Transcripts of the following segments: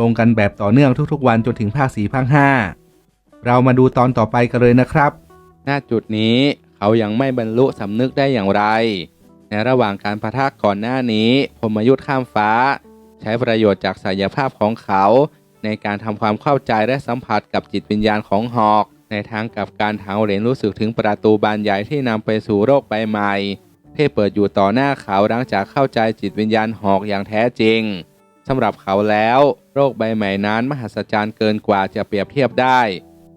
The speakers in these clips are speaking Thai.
ลงกันแบบต่อเนื่องทุกๆ วันจนถึงภาคสี่ภาคห้าเรามาดูตอนต่อไปกันเลยนะครับ หน้าจุดนี้เขายังไม่บรรลุสำนึกได้อย่างไร ในระหว่างการประทะก่อนหน้านี้พมยุทธ์ข้ามฟ้า ใช้ประโยชน์จากศักยภาพของเขา ในการทำความเข้าใจและสัมผัสกับจิตวิญญาณของหอก ในทางกับการทางเหรนรู้สึกถึงประตูบานใหญ่ที่นำไปสู่โลกใบใหม่ที่เปิดอยู่ต่อหน้าเขาหลังจากเข้าใจจิตวิญญาณหอกอย่างแท้จริง สำหรับเขาแล้วโลกใบใหม่นั้นมหัศจรรย์เกินกว่าจะเปรียบเทียบได้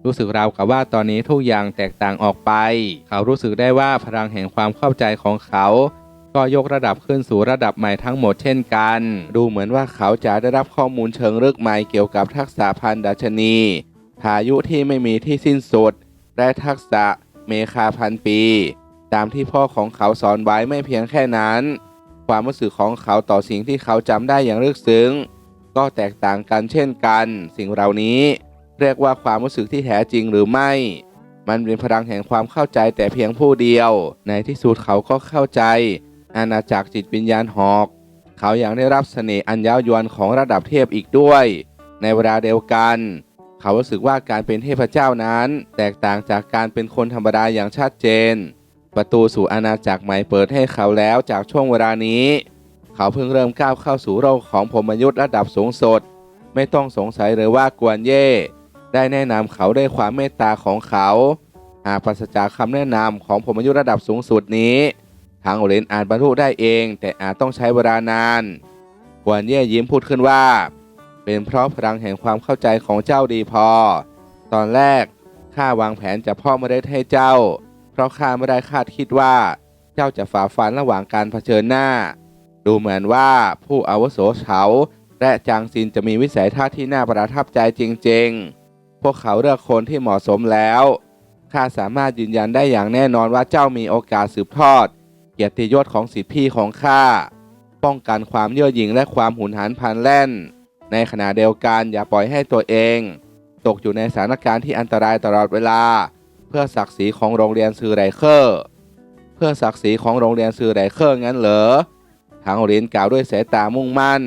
รู้สึกราวกับว่าตอนนี้ทุกอย่างแตกต่างออกไป เขารู้สึกได้ว่าพลังแห่งความเข้าใจของเขา ก็ยกระดับขึ้นสู่ระดับใหม่ทั้งหมดเช่นกัน ดูเหมือนว่าเขาจะได้รับข้อมูลเชิงลึกใหม่เกี่ยวกับทักษะพันดัชนีพายุที่ไม่มีที่สิ้นสุด และทักษะเมคาพันปี ตามที่พ่อของเขาสอนไว้ไม่เพียงแค่นั้น ความรู้สึกของเขาต่อสิ่งที่เขาจำได้อย่างลึกซึ้ง ก็แตกต่างกันเช่นกัน สิ่งเหล่านี้ เรียกว่าความรู้สึกที่แท้จริงหรือไม่ มันเป็นพลังแห่งความเข้าใจแต่เพียงผู้เดียว ในที่สุดเขาก็เข้าใจ อาณาจักรจิตวิญญาณหอก เขายังได้รับเสน่ห์อันยาวยวนของระดับเทพอีกด้วย ในเวลาเดียวกัน เขารู้สึกว่าการเป็นเทพเจ้านั้น แตกต่างจากการเป็นคนธรรมดาอย่างชัดเจน ประตูสู่อาณาจักรใหม่เปิดให้เขาแล้วจากช่วงเวลานี้ เขาเพิ่งเริ่มก้าวเข้าสู่โลกของพมยุทธ์ระดับสูงสุดไม่ต้องสงสัยเลยว่ากวนเย่ ได้แนะนำเขาด้วยความเมตตาของเขา หากปราศจากคำแนะนำของพมยุทธ์ระดับสูงสุดนี้ทางโอเลนอาจบรรลุได้เอง แต่อาจต้องใช้เวลานาน กวนเย่ยิ้มพูดขึ้นว่า เป็นเพราะพลังแห่งความเข้าใจของเจ้าดีพอ ตอนแรกข้าวางแผนจะพ่อม่ได้ให้เจ้า เพราะข้าไม่ได้คาดคิดว่า เจ้าจะฝ่าฟันระหว่างการเผชิญหน้า ดูเหมือนว่าผู้อาวุโสเขาและจางซินจะมีวิสัยทัศน์ที่น่าประทับใจจริง ๆ พวกเขาเลือกคนที่เหมาะสมแล้วข้าสามารถยืนยันได้อย่างแน่นอนว่าเจ้ามีโอกาสสืบทอด เกียรติยศของสิทธิพี่ของข้า ป้องกันความเย่อหยิ่งและความหุนหันพลันแล่น ในขณะเดียวกันอย่าปล่อยให้ตัวเอง ตกอยู่ในสถานการณ์ที่อันตรายตลอดเวลา เพื่อศักดิ์ศรีของโรงเรียนซือไรเคอร์เพื่อศักดิ์ศรีของโรงเรียนซือไรเคอร์งั้นเหรอทางโอรินกล่าวด้วยสายตามุ่งมั่น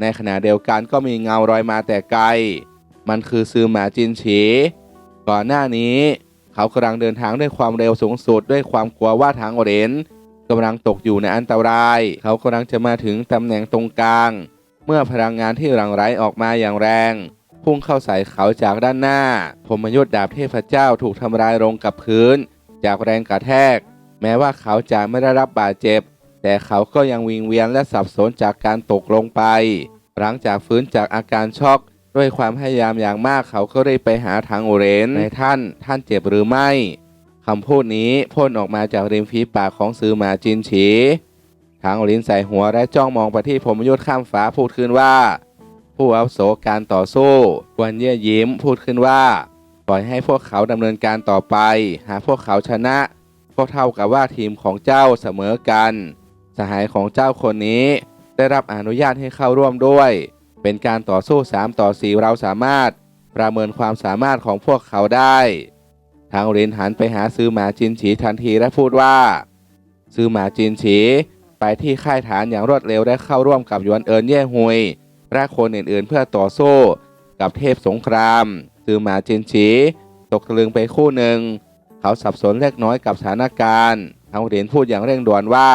ในขณะเดียวกันก็มีเงารอยมาแต่ไกล มันคือซือหมาจินฉี ก่อนหน้านี้ เขากำลังเดินทางด้วยความเร็วสูงสุดด้วยความกลัวว่าทางโอเรนกำลังตกอยู่ในอันตราย เขากำลังจะมาถึงตำแหน่งตรงกลาง เมื่อพลังงานที่หลั่งไหลออกมาอย่างแรง พุ่งเข้าใส่เขาจากด้านหน้าพมยุทธ์ดาบเทพเจ้าถูกทำลายลงกับพื้น จากแรงกระแทก แม้ว่าเขาจะไม่ได้รับบาดเจ็บ แต่เขาก็ยังวิงเวียนและสับสนจากการตกลงไป หลังจากฟื้นจากอาการช็อก ด้วยความพยายามอย่างมากเขาก็ได้ไปหาทางโอเรนในท่านท่านเจ็บหรือไม่คำพูดนี้พ่นออกมาจากริมฝีปากของซือหมาจินฉีทางโอรินใส่หัวและจ้องมองไปที่พมยุทธ์ข้ามฟ้าพูดขึ้นว่า ผู้อาวุโสการต่อสู้กวนเย่ยิ้มพูดขึ้นว่า ปล่อยให้พวกเขาดำเนินการต่อไป หากพวกเขาชนะ ก็เท่ากับว่าทีมของเจ้าเสมอกัน สหายของเจ้าคนนี้ ได้รับอนุญาตให้เข้าร่วมด้วย เป็นการต่อสู้ 3 ต่อ 4 เราสามารถประเมินความสามารถของพวกเขาได้ ทางเรนหันไปหาซื้อหมาจินฉีทันทีและพูดว่าซื้อหมาจินฉีไปที่ค่ายฐานอย่างรวดเร็วและเข้าร่วมกับหยวนเอินเย่ฮุย และคนอื่นๆ เพื่อต่อสู้กับเทพสงครามซือหมาจินฉีตกตะลึงไปคู่หนึ่ง เขาสับสนเล็กน้อยกับสถานการณ์ทางเหรียญพูดอย่างเร่งด่วนว่า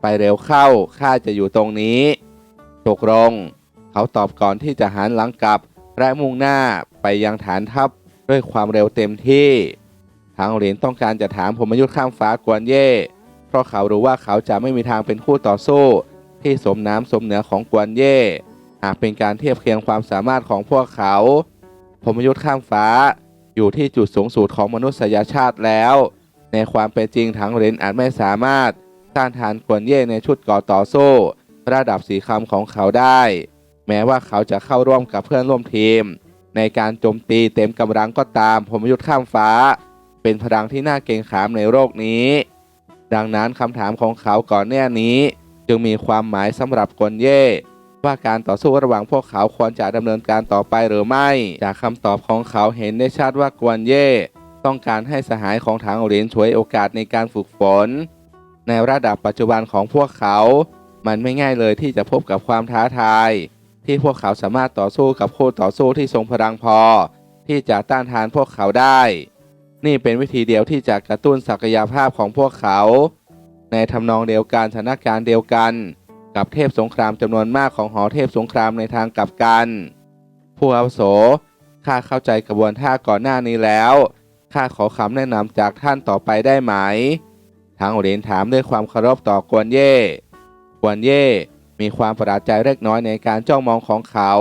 ไปเร็วเข้าข้าจะอยู่ตรงนี้ตกลงเขาตอบก่อนที่จะหันหลังกลับและมุ่งหน้าไปยังฐานทัพด้วยความเร็วเต็มที่ ทางเหรียญต้องการจะถามพรหมยุทธ์ข้ามฟ้ากวนเย่ เพราะเขารู้ว่าเขาจะไม่มีทางเป็นคู่ต่อสู้ที่สมน้ำสมเนื้อของกวนเย่ หากเป็นการเทียบเคียงความสามารถของพวกเขาพรหมยุทธ์ข้ามฟ้า อยู่ที่จุดสูงสุดของมนุษยชาติแล้ว ในความเป็นจริงทางเรนอาจไม่สามารถต้านทานกวนเย่ในชุดก่อต่อสู้ ระดับสีคำของเขาได้ แม้ว่าเขาจะเข้าร่วมกับเพื่อนร่วมทีม ในการโจมตีเต็มกำลังก็ตามพรหมยุทธ์ข้ามฟ้า เป็นพลังที่น่าเกรงขามในโลกนี้ ดังนั้นคำถามของเขาก่อนหน้านี้ จึงมีความหมายสำหรับกวนเย่ ว่าการต่อสู้ระหว่างพวกเขาควรจะดำเนินการต่อไปหรือไม่ จากคำตอบของเขาเห็นได้ชัดว่ากวนเย่ต้องการให้สหายของทางเหรียญช่วยโอกาสในการฝึกฝน ในระดับปัจจุบันของพวกเขา มันไม่ง่ายเลยที่จะพบกับความท้าทาย ที่พวกเขาสามารถต่อสู้กับคู่ต่อสู้ที่ทรงพลังพอ ที่จะต้านทานพวกเขาได้ นี่เป็นวิธีเดียวที่จะกระตุ้นศักยภาพของพวกเขา ในทำนองเดียวกันสถานการณ์เดียวกัน กับเทพสงครามจำนวนมากของหอเทพสงครามในทางกลับกัน ผู้อาวุโสข้าเข้าใจกระบวนท่าก่อนหน้านี้แล้วข้าขอคำแนะนำจากท่านต่อไปได้ไหม ทางเหรียญถามด้วยความเคารพต่อกวนเย่กวนเย่มีความประหลาดใจเล็กน้อยในการจ้องมองของเขา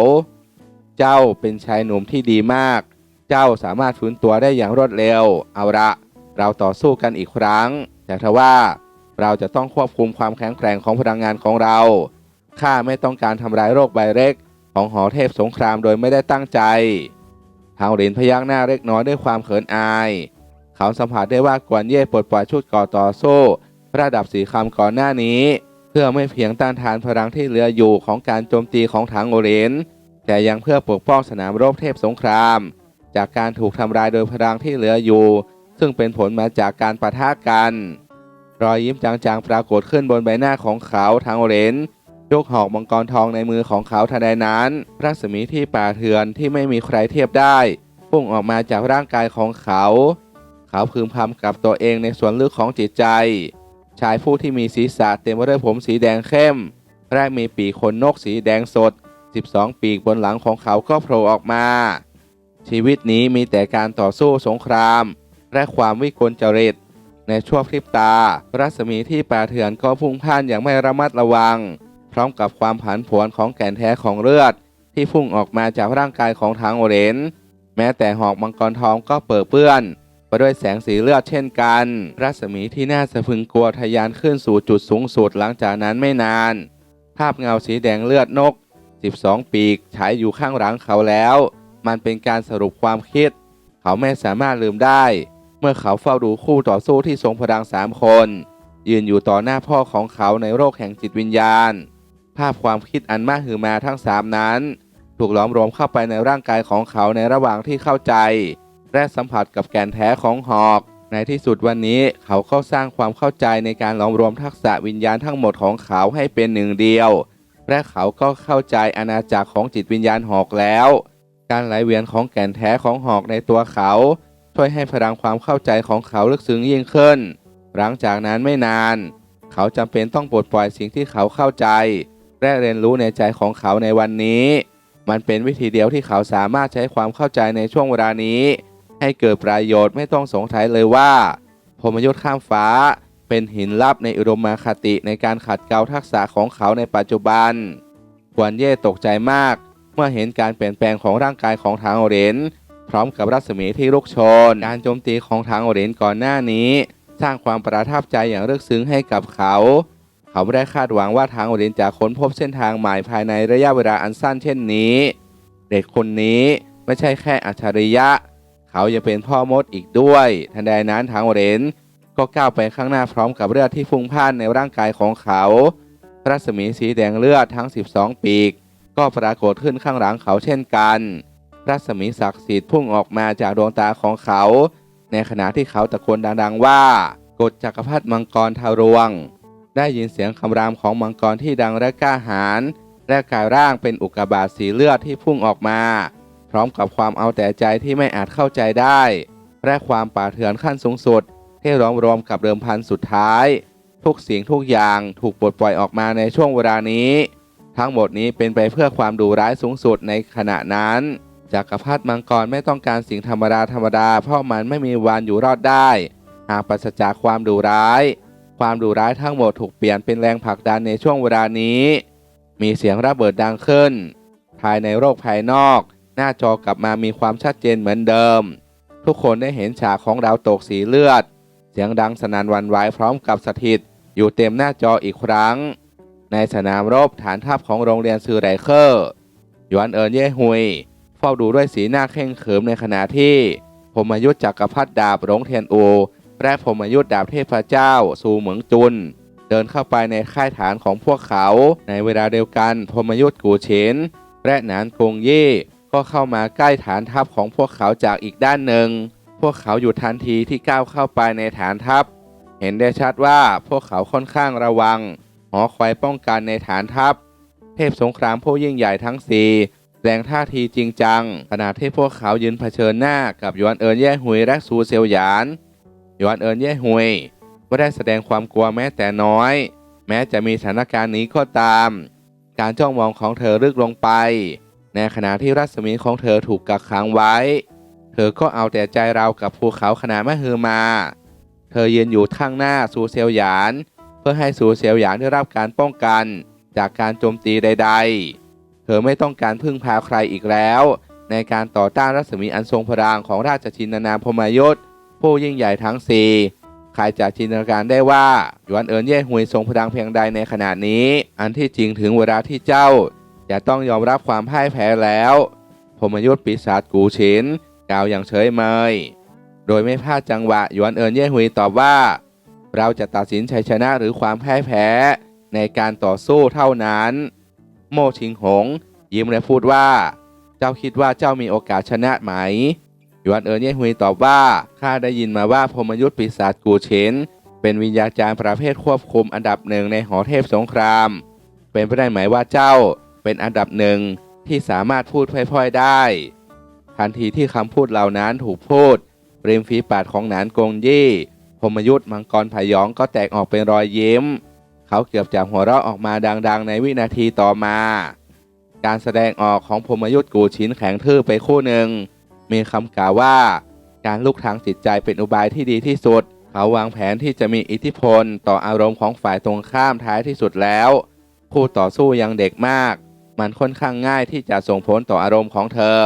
เจ้าเป็นชายหนุ่มที่ดีมาก เจ้าสามารถฟื้นตัวได้อย่างรวดเร็ว เอาละ เราต่อสู้กันอีกครั้ง แต่ทว่า เราจะต้องควบคุมความแข็งแกร่งของพลังงานของเรา ข้าไม่ต้องการทำลายโรคใบเล็ก ของหอเทพสงครามโดยไม่ได้ตั้งใจทาเหรียญพยักหน้าเล็กน้อยด้วยความเขินอาย เขาสัมผัสได้ว่ากวนเย่ปลดปล่อยชุดก่อต่อสู้ระดับสีคำก่อนหน้านี้ เพื่อไม่เพียงต้านทานพลังที่เหลืออยู่ของการโจมตีของทางโอเรนแต่ยังเพื่อปกป้องสนามรบเทพสงคราม จากการถูกทำลายโดยพลังที่เหลืออยู่ ซึ่งเป็นผลมาจากการปะทะกัน รอยยิ้มจางๆ ปรากฏขึ้นบนใบหน้าของเขาทางเรนยกหอกมังกรทองในมือของเขาทันใดนั้น รัศมีที่ป่าเถื่อนที่ไม่มีใครเทียบได้พุ่งออกมาจากร่างกายของเขา เขาพึมพำกับตัวเองในส่วนลึกของจิตใจ ชายผู้ที่มีศีรษะเต็มไปด้วยผมสีแดงเข้มและมีปีกขนนกสีแดงสด 12 ปีกบนหลังของเขาก็โผล่ออกมา ชีวิตนี้มีแต่การต่อสู้สงคราม และความวิกลจริต ในช่วงพริบตา รัศมีที่ป่าเถื่อนก็พุ่งพ่านอย่างไม่ระมัดระวัง พร้อมกับความผันผวนของแก่นแท้ของเลือด ที่พุ่งออกมาจากร่างกายของทางโอเรนแม้แต่หอกมังกรทองก็เปิดเปื้อนไปด้วยแสงสีเลือดเช่นกัน รัศมีที่น่าสะพึงกลัวทะยานขึ้นสู่จุดสูงสุดหลังจากนั้นไม่นาน ภาพเงาสีแดงเลือดนก 12 ปีกฉายอยู่ข้างหลังเขาแล้ว มันเป็นการสรุปความคิด เขาไม่สามารถลืมได้ มื่อเขาเฝ้าดูคู่ต่อสู้ที่ทรงพลังสามคน ยืนอยู่ต่อหน้าพ่อของเขาในโลกแห่งจิตวิญญาณ ภาพความคิดอันมากหือมาทั้งสามนั้น ถูกล้อมรวมเข้าไปในร่างกายของเขาในระหว่างที่เข้าใจ และสัมผัสกับแกนแท้ของหอก ในที่สุดวันนี้เขาเข้าสร้างความเข้าใจในการล้อมรวมทักษะวิญญาณทั้งหมดของเขาให้เป็นหนึ่งเดียว และเขาก็เข้าใจอาณาจักรของจิตวิญญาณหอกแล้ว การไหลเวียนของแก่นแท้ของหอกในตัวเขา ช่วยให้พลังความเข้าใจของเขาลึกซึ้งยิ่งขึ้น หลังจากนั้นไม่นาน เขาจำเป็นต้องปลดปล่อยสิ่งที่เขาเข้าใจ และเรียนรู้ในใจของเขาในวันนี้ มันเป็นวิธีเดียวที่เขาสามารถใช้ความเข้าใจในช่วงเวลานี้ ให้เกิดประโยชน์ไม่ต้องสงสัยเลยว่าพรมยุทธ์ข้ามฟ้า เป็นหินลับในอุดมคติในการขัดเกลาทักษะของเขาในปัจจุบันกวนเย่ตกใจมาก เมื่อเห็นการเปลี่ยนแปลงของร่างกายของทางอเรน พร้อมกับรัศมีที่ลุกโชน การโจมตีของทางโอเรนก่อนหน้านี้ สร้างความประทับใจอย่างลึกซึ้งให้กับเขา เขาไม่ได้คาดหวังว่าทางโอเรนจะค้นพบเส้นทางใหม่ภายในระยะเวลาอันสั้นเช่นนี้ เด็กคนนี้ไม่ใช่แค่อัจฉริยะ เขายังเป็นพ่อมดอีกด้วย ทันใดนั้นทางโอเรนก็ก้าวไปข้างหน้าพร้อมกับเลือดที่ฟุ้งพ่านในร่างกายของเขา รัศมีสีแดงเลือดทั้ง 12 ปีก ก็ปรากฏขึ้นข้างหลังเขาเช่นกัน รัศมีศักดิ์สิทธิ์พุ่งออกมาจากดวงตาของเขา ในขณะที่เขาตะโกนดังๆว่ากฎจักรพรรดิมังกรทารวง ได้ยินเสียงคำรามของมังกรที่ดังและกล้าหาญและกายร่างเป็นอุกกาบาตสีเลือดที่พุ่งออกมา พร้อมกับความเอาแต่ใจที่ไม่อาจเข้าใจได้ และความป่าเถื่อนขั้นสูงสุด ที่รวมรวมกับเดิมพันสุดท้าย ทุกสิ่งทุกอย่างถูกปลดปล่อยออกมาในช่วงเวลานี้ ทั้งหมดนี้เป็นไปเพื่อความดุร้ายสูงสุดในขณะนั้น จักรพรรดิมังกรไม่ต้องการสิ่งธรรมดาธรรมดา เพราะมันไม่มีวันอยู่รอดได้ หากปราศจากความดุร้าย ความดุร้ายทั้งหมดถูกเปลี่ยนเป็นแรงผลักดันในช่วงเวลานี้ มีเสียงระเบิดดังขึ้น ภายในโลกภายนอก หน้าจอกลับมามีความชัดเจนเหมือนเดิม ทุกคนได้เห็นฉากของดาวตกสีเลือด เสียงดังสนั่นวันไหวพร้อมกับสถิต อยู่เต็มหน้าจออีกครั้ง ในสนามรบฐานทัพของโรงเรียนซือไรเคอร์ยวนเอินเย่ฮุย ฝ้าดูด้วยสีหน้าเข่งเขิมในขณะที่พมยุทธจักรพรรดิดาบหลงเทียนอูและพมยุทธดาบเทพเจ้าซูเหมืองจุน เดินเข้าไปในค่ายฐานของพวกเขา ในเวลาเดียวกันพมยุทธกูเฉินและหนานกงเย่ก็เข้ามาใกล้ฐานทัพของพวกเขาจากอีกด้านหนึ่ง พวกเขาหยุดทันทีที่ก้าวเข้าไปในฐานทัพ เห็นได้ชัดว่าพวกเขาค่อนข้างระวัง หอคอยป้องกันในฐานทัพ เทพสงครามผู้ยิ่งใหญ่ทั้งสี่ ดงท่าทีจริงจัง ขณะที่พวกเขายืนเผชิญหน้ากับยวนเอินแย่หุยและซูเซียวหยานยวนเอินแย่หุยไม่ได้แสดงความกลัวแม้แต่น้อย แม้จะมีสถานการณ์นี้ก็ตาม การจ้องมองของเธอลึกลงไป ในขณะที่รัศมีของเธอถูกกักขังไว้ เธอก็เอาแต่ใจเรากับภูเขาขนาดมหึมา เธอยืนอยู่ข้างหน้าซูเซียวหยาน เพื่อให้ซูเซียวหยานได้รับการป้องกัน จากการโจมตีใด ๆ เธอไม่ต้องการพึ่งพาใครอีกแล้ว ในการต่อต้านรัศมีอันทรงพลังของราชชินนาพมายุทธผู้ยิ่งใหญ่ทั้งสี่ใครจะจินตนาการได้ว่าหยวนเอินเย่ฮุยทรงพลังเพียงใดในขณะนี้ อันที่จริงถึงเวลาที่เจ้า จะต้องยอมรับความพ่ายแพ้แล้วพมยุทธปีศาจกูฉินกล่าวอย่างเฉยเมย โดยไม่พลาดจังหวะหยวนเอินเย่ฮุยตอบว่า เราจะตัดสินชัยชนะหรือความพ่ายแพ้ในการต่อสู้เท่านั้น โมชิงหง ยิ้มและพูดว่า เจ้าคิดว่าเจ้ามีโอกาสชนะไหมหยวนเอินเย่ฮุยตอบว่าข้าได้ยินมาว่าพมยุทธปีศาจกูเชนเป็นวิญญาจารย์ประเภทควบคุมอันดับหนึ่งในหอเทพสงคราม เป็นไปได้ไหมว่าเจ้าเป็นอันดับหนึ่งที่สามารถพูดพล่อยๆได้ ทันทีที่คำพูดเหล่านั้นถูกพูดริมฝีปากของหนานกงยี่พมยุทธ์มังกรพยองก็แตกออกเป็นรอยยิ้ม เขาเกือบจะหัวเราะออกมาดังๆ ในวินาทีต่อมา การแสดงออกของพมยุทธ์กูชินแข็งทื่อไปคู่หนึ่ง มีคำกล่าวว่า การลุกทางจิตใจเป็นอุบายที่ดีที่สุด เขาวางแผนที่จะมีอิทธิพลต่ออารมณ์ของฝ่ายตรงข้ามท้ายที่สุดแล้ว คู่ต่อสู้ยังเด็กมาก มันค่อนข้างง่ายที่จะส่งผลต่ออารมณ์ของเธอ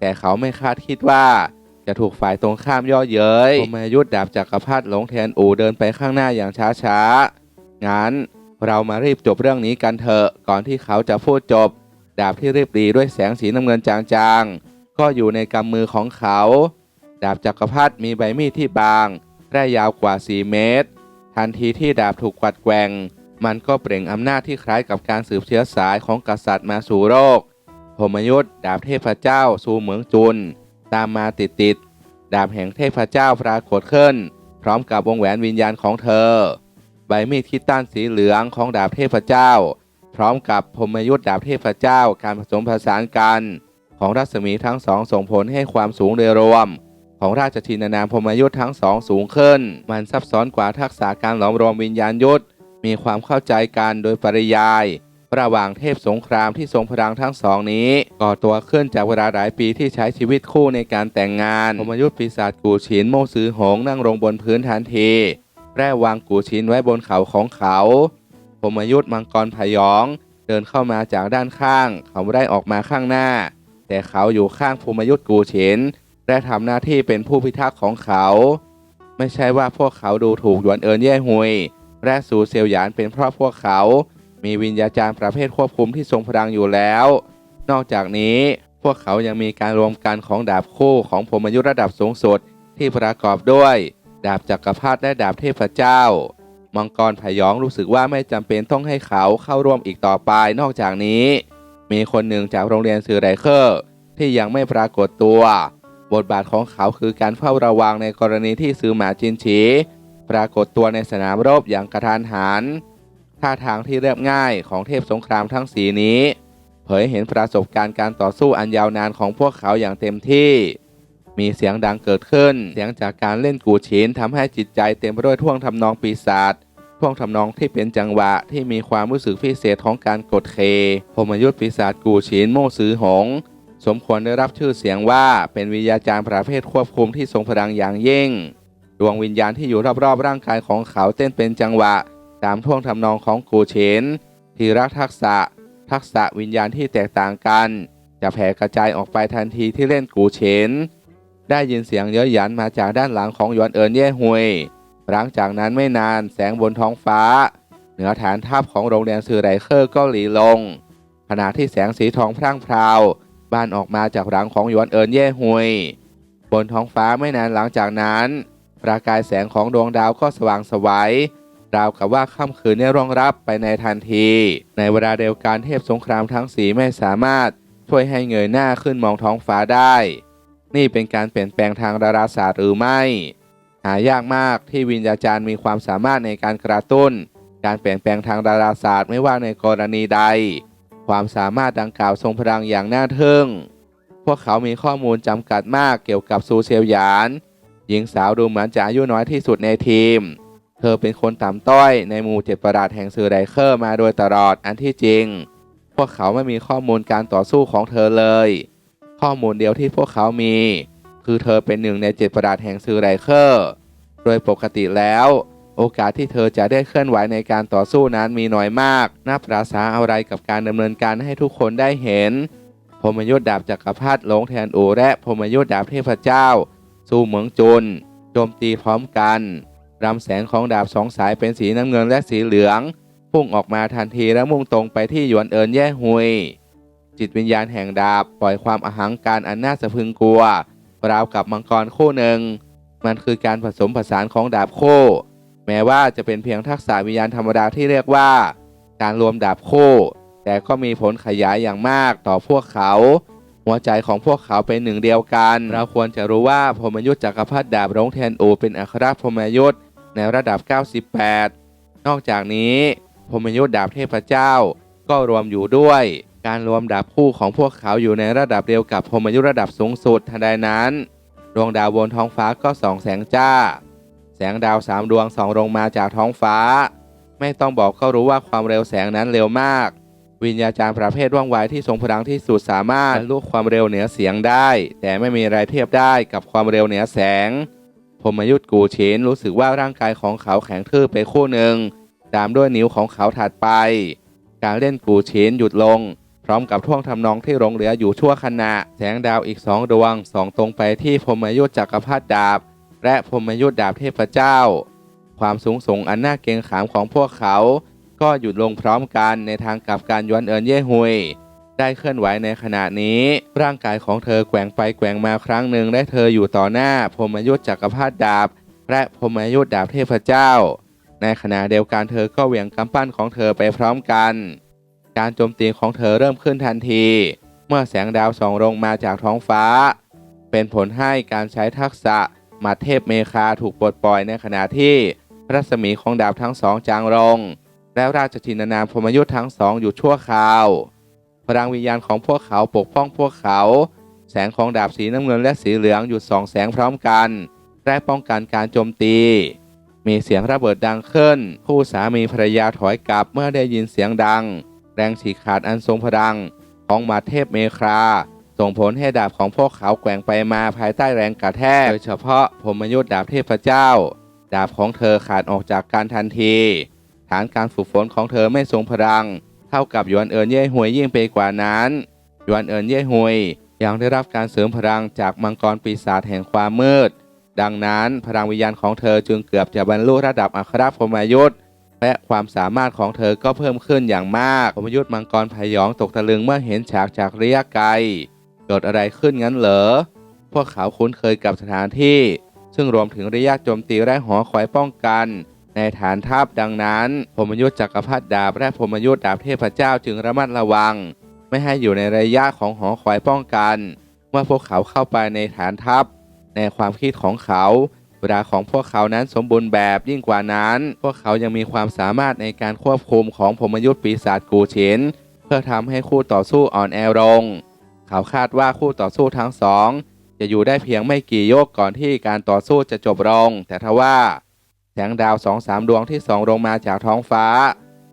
แต่เขาไม่คาดคิดว่าจะถูกฝ่ายตรงข้ามย่อเย้ยพมยุทธ์ดาบจักรพรรดิหลงแทนอูเดินไปข้างหน้าอย่างช้าๆ งั้นเรามารีบจบเรื่องนี้กันเถอะก่อนที่เขาจะพูดจบ ดาบที่เรียบรีด้วยแสงสีน้ำเงินจางๆ ก็อยู่ในกำมือของเขา ดาบจักรพรรดิมีใบมีดที่บางและยาวกว่า 4 เมตร ทันทีที่ดาบถูกกวัดแกว่ง มันก็เปล่งอำนาจที่คล้ายกับการสืบเชื้อสายของกษัตริย์มาสู่โลกพรหมยุทธ์ดาบเทพเจ้าสู่เหมืองจุน ตามมาติดติดๆดาบแห่งเทพเจ้าปรากฏขึ้น พร้อมกับวงแหวนวิญญาณของเธอ ใบมีดคิดต้านสีเหลืองของดาบเทพเจ้า พร้อมกับพมยุทธ์ดาบเทพเจ้าการผสมผสานกัน ของรัศมีทั้งสองส่งผลให้ความสูงโดยรวม ของราชทินานามพมยุทธ์ทั้งสองสูงขึ้น มันซับซ้อนกว่าทักษะการหลอมรวมวิญญาณยุทธมีความเข้าใจกันโดยปริยาย ระหว่างเทพสงครามที่ทรงพลังทั้งสองนี้ ก่อตัวขึ้นจากเวลาหลายปีที่ใช้ชีวิตคู่ในการแต่งงานพมยุทธ์ปีศาจกูชินโมซือหงนั่งลงบนพื้นทันที แร่วางกูชินไว้บนเขาของเขาพมยุทธ์มังกรพยอง เดินเข้ามาจากด้านข้าง เขาไม่ได้ออกมาข้างหน้า แต่เขาอยู่ข้างพมยุทธ์กูชินและทำหน้าที่เป็นผู้พิทักษ์ของเขา ไม่ใช่ว่าพวกเขาดูถูกหยวนเอินแย่หุยและสูเซียวหยานเป็นเพราะพวกเขา มีวิญญาจารย์ประเภทควบคุมที่ทรงพลังอยู่แล้ว นอกจากนี้พวกเขายังมีการรวมกันของดาบคู่ของพมยุทธ์ระดับสูงสุดที่ประกอบด้วย ดาบจักรพรรดิและดาบเทพเจ้า มังกรพยองรู้สึกว่าไม่จำเป็นต้องให้เขาเข้าร่วมอีกต่อไปนอกจากนี้ มีคนหนึ่งจากโรงเรียนซือไรเคอร์ที่ยังไม่ปรากฏตัว บทบาทของเขาคือการเฝ้าระวังในกรณีที่ซือหมาจินฉี ปรากฏตัวในสนามรบอย่างกระทานหันท่าทางที่เรียบง่ายของเทพสงครามทั้งสีนี้ เผยเห็นประสบการณ์การต่อสู้อันยาวนานของพวกเขาอย่างเต็มที่ มีเสียงดังเกิดขึ้น เสียงจากการเล่นกูชินทำให้จิตใจเต็มไปด้วยท่วงทำนองปีศาจท่วงทำนองที่เป็นจังหวะที่มีความรู้สึกพิเศษของการกดเคพรหมยุทธปีศาจกูชินโมซือหง สมควรได้รับชื่อเสียงว่าเป็นวิญญาจารย์ประเภทควบคุมที่ทรงพลังอย่างยิ่ง ดวงวิญญาณที่อยู่รอบๆ ร่างกายของเขาเต้นเป็นจังหวะ ตามท่วงทำนองของกูเชนทีรักทักษะ ทักษะวิญญาณที่แตกต่างกัน จะแผ่กระจายออกไปทันทีที่เล่นกูเชน ได้ยินเสียงเย้ยหยันมาจากด้านหลังของหยวนเอินเย่ฮุย หลังจากนั้นไม่นานแสงบนท้องฟ้า เหนือฐานทัพของโรงเรียนซือไรเคอร์ก็หลีลง ขณะที่แสงสีทองพร่างพราวบ้านออกมาจากหลังของหยวนเอินเย่ฮุย บนท้องฟ้าไม่นานหลังจากนั้น ประกายแสงของดวงดาวก็สว่างสวัยราวกับว่าค่ำคืนได้ร่วงรับไปในทันที ในเวลาเดียวกันเทพสงครามทั้งสีไม่สามารถช่วยให้เงยหน้าขึ้นมองท้องฟ้าได้ นี่เป็นการเปลี่ยนแปลงทางดาราศาสตร์หรือไม่ หายากมากที่วิญญาจารย์มีความสามารถในการกระตุ้น การเปลี่ยนแปลงทางดาราศาสตร์ไม่ว่าในกรณีใด ความสามารถดังกล่าวทรงพลังอย่างน่าทึ่ง พวกเขามีข้อมูลจำกัดมากเกี่ยวกับซูเซียวหยาน หญิงสาวดูเหมือนจะอายุน้อยที่สุดในทีม เธอเป็นคนต่ำต้อยในหมู่เจ็ดประหลาดแห่งสื่อไดเคอร์มาโดยตลอดอันที่จริง พวกเขาไม่มีข้อมูลการต่อสู้ของเธอเลย ข้อมูลเดียวที่พวกเขามี คือเธอเป็นหนึ่งในเจ็ดประหลาดแห่งสื่อไดเคอร์ โดยปกติแล้ว โอกาสที่เธอจะได้เคลื่อนไหวในการต่อสู้นั้นมีน้อยมาก นับประษาอะไรกับการดำเนินการให้ทุกคนได้เห็นพมยุทธดาบจักรพรรดิหลงแทนอูและพมยุทธดาบเทพเจ้า สู้เหมืองจุนโจมตีพร้อมกันรำแสงของดาบสองสายเป็นสีน้ำเงินและสีเหลือง พุ่งออกมาทันทีและมุ่งตรงไปที่หยวนเอินแย่ฮุย จิตวิญญาณแห่งดาบปล่อยความอหังการอันน่าสะพึงกลัวราวกับมังกรคู่หนึ่ง มันคือการผสมผสานของดาบคู่ แม้ว่าจะเป็นเพียงทักษะวิญญาณธรรมดาที่เรียกว่า การรวมดาบคู่ แต่ก็มีผลขยายอย่างมากต่อพวกเขา หัวใจของพวกเขาเป็นหนึ่งเดียวกัน เราควรจะรู้ว่าพมยุทธจักรพรรดิดาบรงแทนอูเป็นอัครพมยุทธในระดับ 98 นอกจากนี้พมยุทธดาบเทพเจ้าก็รวมอยู่ด้วย การรวมดาบคู่ของพวกเขาอยู่ในระดับเดียวกับพรหมยุระดับสูงสุดทันใดนั้นดวงดาวบนท้องฟ้าก็ส่องแสงจ้า แสงดาวสามดวงส่องลงมาจากท้องฟ้า ไม่ต้องบอกก็รู้ว่าความเร็วแสงนั้นเร็วมาก วิญญาจารย์ประเภทว่องไวที่ทรงพลังที่สุดสามารถบรรลุความเร็วเหนือเสียงได้ แต่ไม่มีอะไรเทียบได้กับความเร็วเหนือแสงพมยุทธกูเชนรู้สึกว่าร่างกายของเขาแข็งทื่อไปคู่หนึ่งตามด้วยนิ้วของเขาถัดไป การเล่นกูเชนหยุดลง ร้อมกับท่วงทำนองที่หลงเหลืออยู่ชั่วขณะ แสงดาวอีกสองดวงส่องตรงไปที่พรหมยุทธจักรพรรดิดาบ และพรหมยุทธดาบเทพเจ้า ความสูงส่งอันน่าเกรงขามของพวกเขา ก็หยุดลงพร้อมกันในทางกลับการยวนเอินเย่ฮุย ได้เคลื่อนไหวในขณะนี้ ร่างกายของเธอแกว่งไปแกว่งมาครั้งหนึ่งและเธออยู่ต่อหน้าพรหมยุทธจักรพรรดิดาบ และพรหมยุทธดาบเทพเจ้า ในขณะเดียวกันเธอก็เหวี่ยงกำปั้นของเธอไปพร้อมกัน การโจมตีของเธอเริ่มขึ้นทันที เมื่อแสงดาวส่องลงมาจากท้องฟ้า เป็นผลให้การใช้ทักษะมัดเทพเมคาถูกปลดปล่อยในขณะที่รัศมีของดาบทั้งสองจางลง และราชทินานามพมยุทธ์ทั้งสองอยู่ชั่วคราว พลังวิญญาณของพวกเขาปกป้องพวกเขา แสงของดาบสีน้ำเงินและสีเหลืองหยุดสองแสงพร้อมกันและป้องกันการโจมตี มีเสียงระเบิดดังขึ้น คู่สามีภรรยาถอยกลับเมื่อได้ยินเสียงดัง แรงฉีกขาดอันทรงพลังของมาเทพเมครา ส่งผลให้ดาบของพวกเขาแกว่งไปมาภายใต้แรงกระแทก โดยเฉพาะพรหมยุทธดาบเทพเจ้า ดาบของเธอขาดออกจากการทันที ฐานการฝึกฝนของเธอไม่ทรงพลัง เท่ากับยวนเอินเย่หวยยิ่งไปกว่านั้น ยวนเอินเย่หวยยังได้รับการเสริมพลังจากมังกรปีศาจแห่งความมืด ดังนั้นพลังวิญญาณของเธอจึงเกือบจะบรรลุระดับอัครพรหมยุทธ และความสามารถของเธอก็เพิ่มขึ้นอย่างมากพมยุทธ์มังกรพยองตกตะลึงเมื่อเห็นฉากจากระยะไกลเกิดอะไรขึ้นงั้นเหรอ พวกเขาคุ้นเคยกับสถานที่ ซึ่งรวมถึงระยะโจมตีและหอคอยป้องกัน ในฐานทัพดังนั้นพมยุทธ์จักรพรรดิดาบและพมยุทธ์ดาบเทพเจ้าจึงระมัดระวัง ไม่ให้อยู่ในระยะของหอคอยป้องกัน เมื่อพวกเขาเข้าไปในฐานทัพ ในความคิดของเขา เวลาของพวกเขานั้นสมบูรณ์แบบยิ่งกว่านั้น พวกเขายังมีความสามารถในการควบคุมของพมยุทธ์ปีศาจกูฉินเพื่อทำให้คู่ต่อสู้อ่อนแอลง เขาคาดว่าคู่ต่อสู้ทั้งสอง จะอยู่ได้เพียงไม่กี่โยกก่อนที่การต่อสู้จะจบลง แต่ทว่าแสงดาวสองสามดวงที่ส่องลงมาจากท้องฟ้า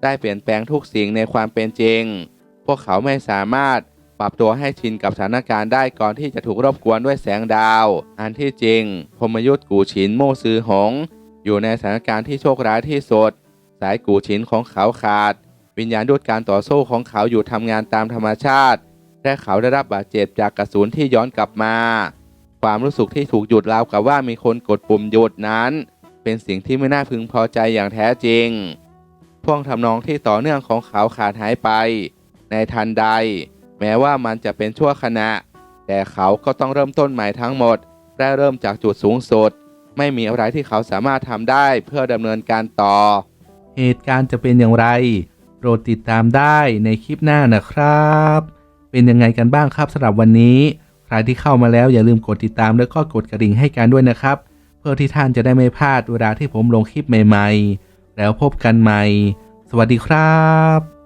ได้เปลี่ยนแปลงทุกสิ่งในความเป็นจริง พวกเขาไม่สามารถ ปรับตัวให้ชินกับสถานการณ์ได้ก่อนที่จะถูกรบกวนด้วยแสงดาว อันที่จริง พมยุทธ์กูฉินโมซือหง อยู่ในสถานการณ์ที่โชคร้ายที่สุด สายกูฉินของเขาขาด วิญญาณด้วยการต่อสู้ของเขาอยู่ทำงานตามธรรมชาติ และเขาได้รับบาดเจ็บจากกระสุนที่ย้อนกลับมา ความรู้สึกที่ถูกหยุดราวกับว่ามีคนกดปุ่มหยุดนั้น เป็นสิ่งที่ไม่น่าพึงพอใจอย่างแท้จริงพวงทำนองที่ต่อเนื่องของเขาขาดหายไป ในทันใด แม้ว่ามันจะเป็นชั่วขณะ แต่เขาก็ต้องเริ่มต้นใหม่ทั้งหมดและเริ่มจากจุดสูงสุด ไม่มีอะไรที่เขาสามารถทำได้เพื่อดำเนินการต่อ เหตุการณ์จะเป็นอย่างไร โปรดติดตามได้ในคลิปหน้านะครับ เป็นยังไงกันบ้างครับสำหรับวันนี้ ใครที่เข้ามาแล้วอย่าลืมกดติดตามแล้วก็กดกระดิ่งให้กันด้วยนะครับ เพื่อที่ท่านจะได้ไม่พลาดเวลาที่ผมลงคลิปใหม่ ๆ แล้วพบกันใหม่ สวัสดีครับ